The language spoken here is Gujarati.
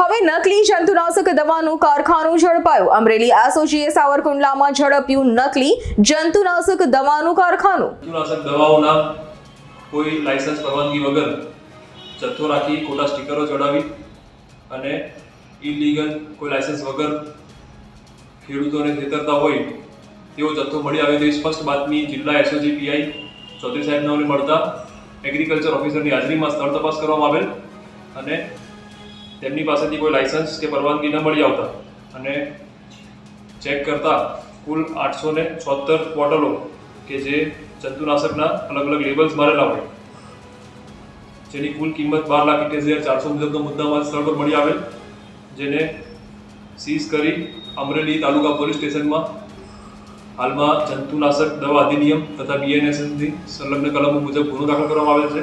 હવે નકલી જંતુનાશક દવાનું કારખાનું ઝડપાયું. અમરેલી એસઓજીએ સાવરકુંડલામાં ઝડપ્યું નકલી જંતુનાશક દવાનું કારખાનું. જંતુનાશક દવાઓના કોઈ લાયસન્સ પરવાનગી વગર જથ્થો રાખી ખોટા સ્ટીકરો ચડાવી અને ઇલીગલ કોઈ લાયસન્સ વગર ખેડૂતોને ખેતરતા હોય તેવો જથ્થો મળી આવે તેવી સ્પષ્ટ બાતમી જિલ્લા એસઓજી પીઆઈ ચૌધરી સાહેબને મળતા એગ્રીકલ્ચર ઓફિસરની હાજરીમાં સ્થળ તપાસ કરવામાં આવેલ અને તેમની પાસેથી કોઈ લાયસન્સ કે પરવાનગી ન મળી આવતા. અને ચેક કરતા કુલ આઠસો ને છોતેર બોટલો કે જે જંતુનાશકના અલગ અલગ લેબલ્સ મારેલા હોય. જેની કુલ કિંમત બાર લાખ ઇઠ્યાસી હજાર ચારસો મુજબનો મુદ્દામાં સ્થળ પર મળી આવેલ, જેને સીઝ કરી અમરેલી તાલુકા પોલીસ સ્ટેશનમાં હાલમાં જંતુનાશક દવા અધિનિયમ તથા બીએનએસએસની સંલગ્ન કલમો મુજબ ગુનો દાખલ કરવામાં આવેલ છે.